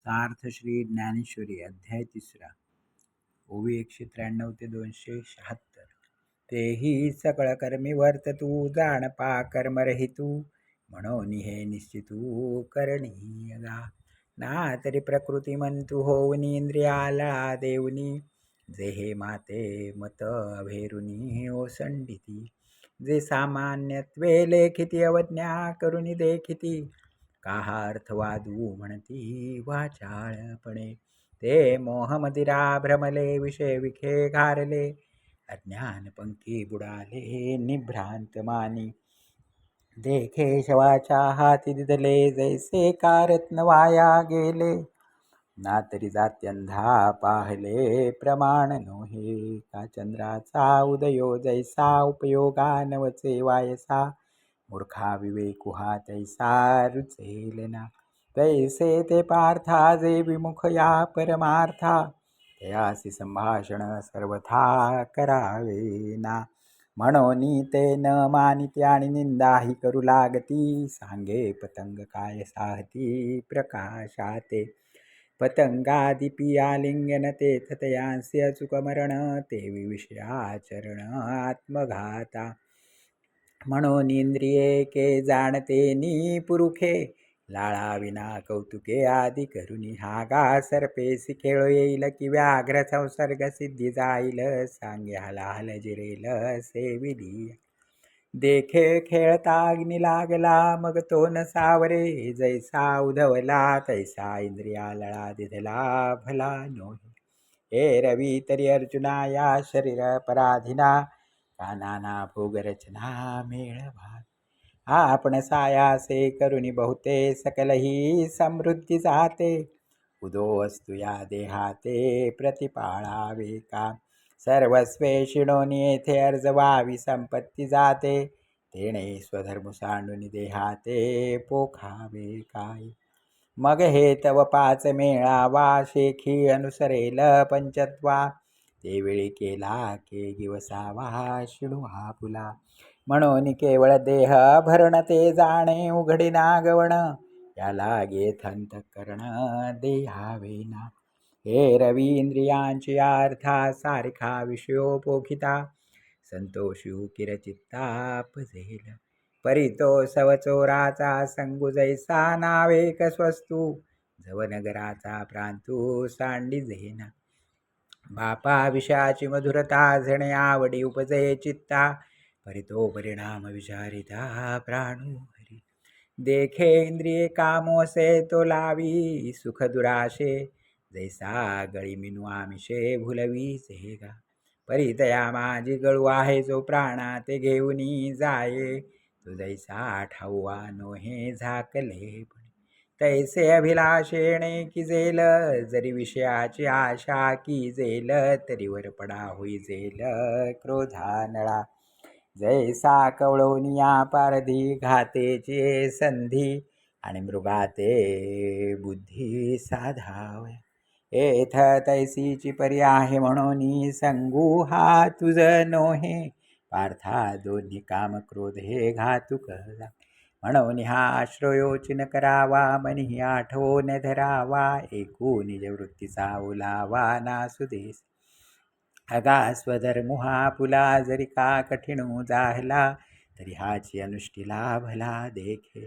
सार्थ श्री ज्ञानेश्वरी अध्याय तिसरा. ओवी एकशे त्र्याण्णव ते दोनशे शहात्तर. तेही सकळ कर्मी वर्त तू जाण पा कर्मरहितू म्हणून हे निश्चितू करणीय गा. ना तरी प्रकृती म्हणतू होऊनी इंद्रियाला देऊनी. जे हे माते मत भेरुनी ओसंडिती. जे सामान्यत्वे लेखिती अवज्ञा करुनी देखिती. काहा अर्थवादू म्हणती वाचाळपणे. ते मोहमदिरा भ्रमले विषय विखे घारले अज्ञान पंखी बुडाले निभ्रांत मानी. देखे शवाच्या हाती दिदले जैसे कारत्न वाया गेले. ना तरी जात्यंधा पाहले प्रमाण नोहे का चंद्राचा उदयो जैसा उपयोगा नवचे वायसा. मूर्खा विवेकुहा तैसा रुचेल ना तैसे ते पार्था जे विमुख या परमार्था। तयासी संभाषण सर्वथा करावे ना म्हणून ते न मानिते आणि निंदाही करू लागती। सांगे पतंग काय साहती प्रकाशाते। पतंगादिपी आलिंगन ते तयांसी अचुकमरण ते विषयाचरण आत्मघाता। म्हणून इंद्रिये के जाणते नी पुरुखे. लाळाविना कौतुके आदी हा गा सर्पेसी खेळ येईल की व्याघ्र संसर्ग सिद्धी जाईल सांगे हला हल जिरेल सेविली देखे खेळता अग्नी लागला मग तो न सावरे. जैसा उधवला तैसा इंद्रिया लळा दिधला भला नोहे. हे रवी तरी अर्जुना या शरीर पराधिना कानाना भोगरचना मेळ आपण सायासे करुणी बहुते सकलही समृद्धी जाते. उदो असतो या देहाते प्रतिपाळावे का? सर्वस्वे शिणोनी येथे अर्जवावी संपत्ती जाते. तेणे स्वधर्म सांडून देहाते पोखावे काय? मग हे तव पाच मेळावा शेखी अनुसरेल पंचत्वा. ते वेळी केला के गिवसावा शिणू हा फुला. म्हणून केवळ देह भरण ते जाणे उघडी नागवण. याला गेथंत करण देहावेना हे रवी इंद्रियांची अर्था सारखा विषयोपोखिता. संतोषू किरचित्ता पझेल परितो सवचोराचा संगुजैसा नावेक स्वस्तू. जवनगराचा प्रांतू सांडी झेना. बापा विषयाची मधुरता झणे आवडी उपजये चित्ता परितो परिणाम विचारिता प्राणू हरी. देखे इंद्रिये कामोसे तो लावी सुख दुराशे जैसा गळी मिनू आमिषे भुलवी सेगा. परितया माझी गळू आहे जो प्राणा ते घेऊनी जाये तो जैसा ठाऊआ नोहे झाकले पण. तैसे अभिलाषेणे की जेल जरी विषयाची आशा की जेल तरी वर पडा होई जेल क्रोधा नळा जैसा कवळवनिया पारधी घातेचे संधी आणि मृगाते बुद्धी साधाव. एथ तैसीची परी आहे म्हणून संगू हा तुझ नोहे. पार्था दोन्ही काम क्रोध हे घातुक म्हणून हा आश्रयोचिन करावा मनी आठवून धरावा एकू निजवृत्तीचा ओलावा नासुदेस. अगा स्वधर्मुहा पुला जरी का कठीणू जाहला तरी हाची अनुष्ठीला भला देखे.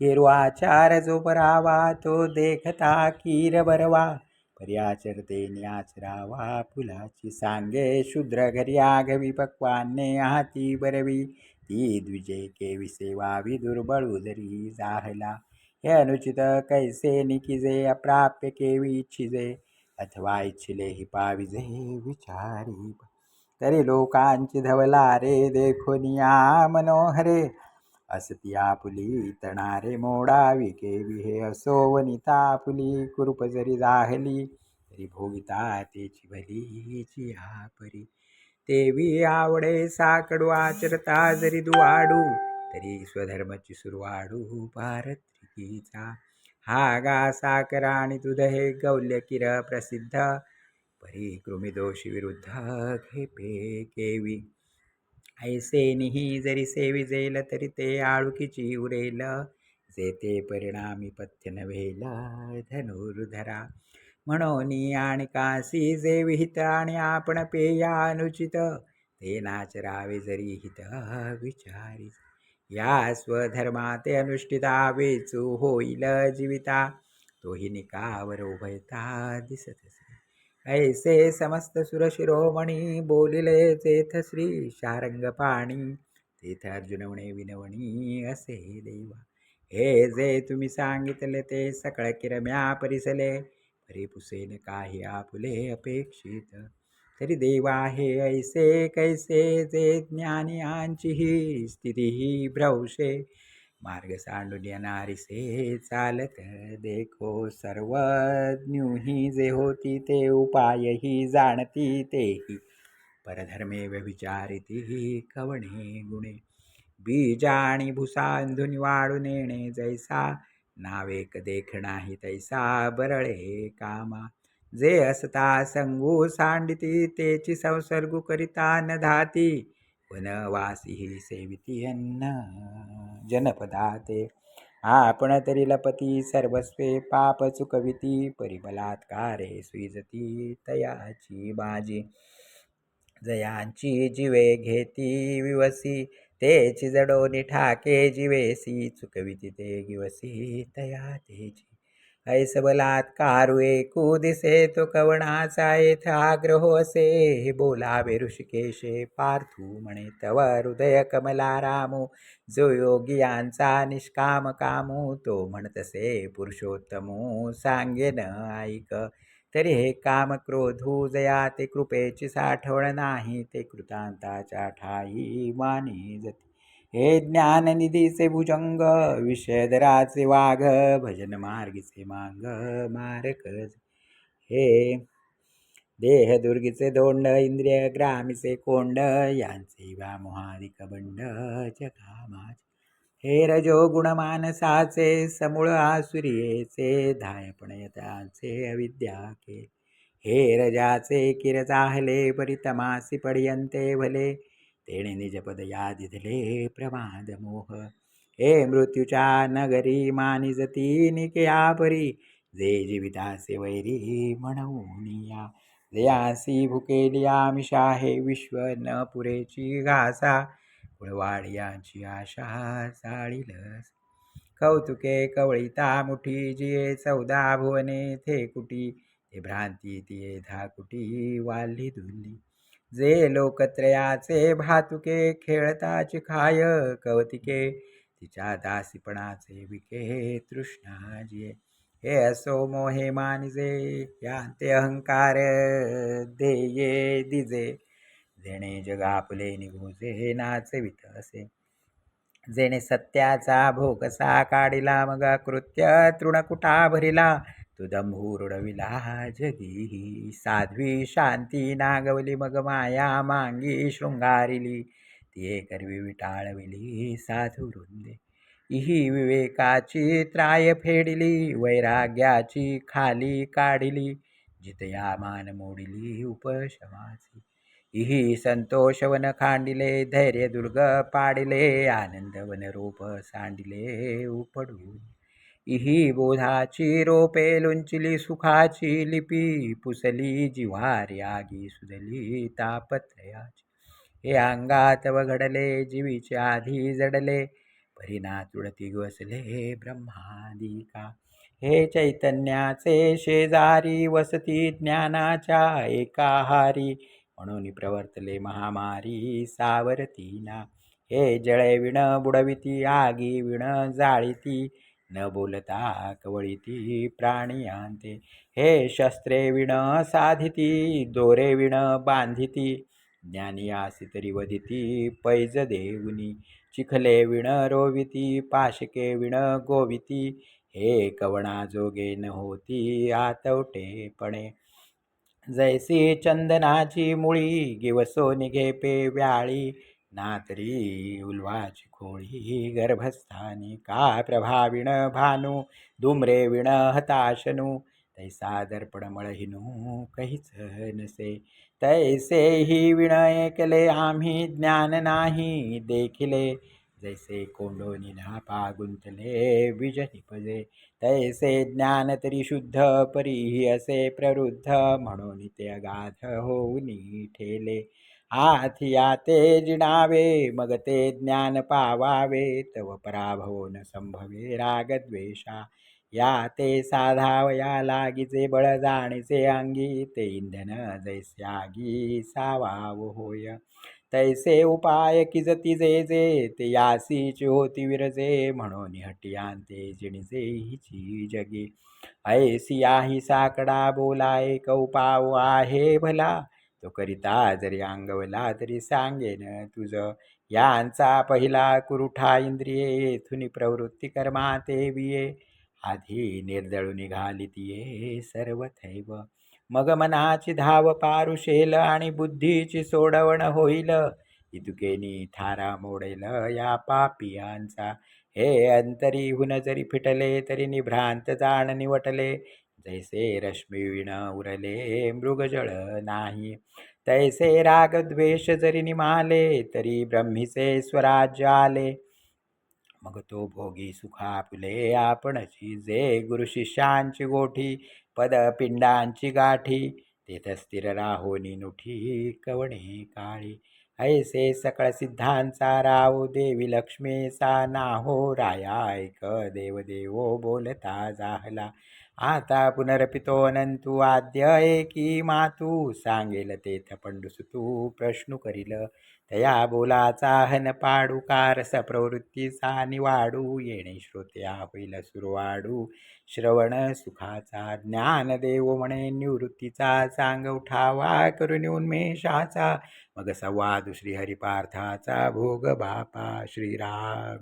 हिरवाचार जो परावा तो देखता कीर बरवा. पर्याचरते न्याचरावा फुलाची सांगे शूद्र घरी आघवी पक्वाने हाती बरवी. ती द्विजय केविसे वावी दुर्बळ उदरी जाहला हे अनुचित कैसे निकिजे अप्राप्य केवी इच्छिजे अथवा इच्छिले हि पाविजे विचारी तरी लोकांची धवला रे देखोनिया मनोहरे असती आपुली तणारे मोडावी केवी हे असो वनिता आपुली कुरूप जरी जाहली तरी भोगिता तेची भलीची हा परी तेवी आवडे साकडू आचरता जरी दुवाडू तरी स्वधर्माची सुरवाडू पारत्रिकीचा हा गा साकर आणि दुध हे गौल्य किर प्रसिद्ध परी कृमिदोषी विरुद्ध खेपे केवी. ऐसे निही जरी सेवी जेल तरी ते आळुकीची उरेल जेते परिणामी पथ्य नव्हेला धनुर्धरा. म्हणून आणि कासी जे विहित आणि आपण पेया अनुचित ते नाचरावे जरी हित विचारी. या स्वधर्माते अनुष्ठिता वेचू होईल जीविता तोही निकावर उभयता दिसत ऐसे समस्त सुरशिरोमणी बोलिले तेथ श्री शारंग पाणी तेथ अर्जुन म्हणे विनवणी असे देवा. हे जे तुम्ही सांगितले ते सकळ किरम्या परिसले परी पुसेन काही आपुले अपेक्षित. तरी देवा हे ऐसे कैसे? जे ज्ञानियांची ही स्थिती ही भ्रवशे. मार्ग सांडून येणारीसे चालत देखो. सर्वज्ञही जे होती ते उपायही जाणती तेही. परधर्मे व्यभिचारिती कवणे गुणे. बीजाणी आणि वाढून येणे जैसा नावेक देख नाही तैसा बरळे कामा. जे असता संगू सांडिती तेची संसर्ग करिता न धाती. वनवासी ही सेविती अन्न जनपदाते. आपण तरी लपती सर्वस्वे पाप चुकविती परिबलात्कारे स्विजती तयाची बाजी. जयांची जीवे घेती विवसी. तेची जडोनी ठाके जिवेसी चुकविती ते गिवसी तया तेची ऐस बलात्कारू एकू दिसे तो कवणाचा येथ आग्रहो असे. बोलावे ऋषिकेशे पार्थू म्हणे तव हृदय कमला रामू. जो योगी यांचा निष्काम कामू तो म्हणतसे पुरुषोत्तमू सांगेन ऐक. तरी हे काम क्रोधू जया ते कृपेची साठवण नाही ते कृतांताच्या ठाई मानी जती. हे ज्ञाननिधीचे भुजंग विषयदराचे वाघ भजन मार्गीचे मांग मारक हे देह दुर्गीचे दोंड इंद्रिय ग्रामीचे कोंड यांचे व्यामोहादिक बंड च कामाचे रजो गुण मानसाचे समूळ आसुरियेचे धायपणयताचे अविद्या के. हे रजाचे किर चाहले परितमासी पर्यंते भले. तेणे निजपद यादिधले प्रमाद मोह. हे मृत्यूच्या नगरी मानिजती निकया परी जे जीवितासे वैरी म्हणून या. जयासी भुकेलिया आमिषा हे विश्व न पुरेची घासा. कुळवाडियांची आशा चाळीलस कौतुके कवळीता मुठी जिये चौदा भुवने थे कुटी ते भ्रांती तिये धाकुटी वाल्ली धुल्ली जे लोकत्रयाचे भातुके खेळताची खाय कवतिके तिच्या दासीपणाचे विके तृष्णा जिये. हे असो मोहे मानिजे यांते अहंकार देये दिजे. जेणे जग आपले निघूचे हे नाचवित असे. जेणे सत्याचा भोगसा काढिला मग कृत्य तृणकुटा भरिला. तुदंभूरुडविला जगी साध्वी शांती नागवली मग माया मांगी शृंगारिली. ती करवी विटाळविली साधू रुंदे. इही विवेकाची त्राय फेडिली वैराग्याची खाली काढिली. जितया मान मोडिली उपशमाची. इही संतोषवन खांडिले धैर्य दुर्ग पाडिले आनंद वन रूप सांडिले उपडून. इही बोधाची रोपे लुंचली सुखाची लिपी पुसली जिव्हारी आगी सुदली तापत्रयाची. हे अंगात वघडले जीवीचे आधी जडले परिना तुळती गोसले ब्रह्मादिका. हे चैतन्याचे शेजारी वसती ज्ञानाच्या एकाहारी म्हणून प्रवर्तले महामारी सावरतीना. हे जळे विण बुडविती आगी विण जाळीती. न बोलता कवळीती प्राणियांते हे शस्त्रे विण साधिती दोरे विण बांधिती. ज्ञानी आसी तरी वदिती पैज देवुनी चिखले विण रोविती पाशके विण गोविती. हे कवणा जोगे न होती आतवटेपणे. जैसी चंदनाची मुळी गिवसो निघेपे व्याळी. नातरी उल्वाची खोळी गर्भस्थानी का प्रभाविण भानू? दुमरे विण हताशनू. तैसा दर्पण मळहिनू काहीच नसे. तैसे ही विण ऐकले आम्ही ज्ञान नाही देखिले. जैसे कोंडोनी नापा गुंतले बीज निपजे तैसे ज्ञान तरी शुद्ध परीही असे प्रवृद्ध म्हणून ते अगाध होऊन ठेले. आथिया ते जिणावे मग ते ज्ञान पावावे तव पराभव न संभवे रागद्वेषा या ते साधावया लागीचे बळ जाणीचे अंगी ते इंधन जैस्यागी सावाव होय. तैसे उपाय किज जे जे ते यासीची होती विरजे म्हणून हटियांते जिणजे हिची जगी ऐसी आही साकडा बोला एक उपाव आहे भला तो करिता जरी अंगवला तरी सांगेन तुझ। यांचा पहिला कुरुठा इंद्रिये थुनी प्रवृत्ती कर्मा ते आधी निर्दळू निघाली तिये सर्व थैव मग मनाची धाव पारुशेल आणि बुद्धीची सोडवण होईल. इतुकेनी थारा मोडेल या पापियांचा. हे अंतरी हुन जरी फिटले तरी निभ्रांत जाण निवटले. जैसे रश्मी विण उरले मृगजळ नाही. तैसे राग द्वेष जरी निमाले तरी ब्रह्मीचे स्वराज्य आले. मग तो भोगी सुखा फुले आपणची जे गुरु शिष्यांची गोठी पद पिंडांची गाठी. तेथ स्थिर राहोनी नुठी कवणे काळी. ऐसे सकळ सिद्धांचा राव देवी लक्ष्मीचा नाहो. राया ऐक देव देवो बोलता जाहला. आता पुनरपितो अनंतू आद्य एकी मातू. सांगेल तेथ पंडुसुतू प्रश्न करील. तया बोलाचा हन पाडू कारस प्रवृत्तीचा निवाडू. येणे श्रोत्या होईल सुरवाडू. श्रवण सुखाचा ज्ञान देव म्हणे निवृत्तीचा सांग उठावा करून उन्मेषाचा. मग संवाद श्रीहरिपार्थाचा भोग बापा श्रीराम.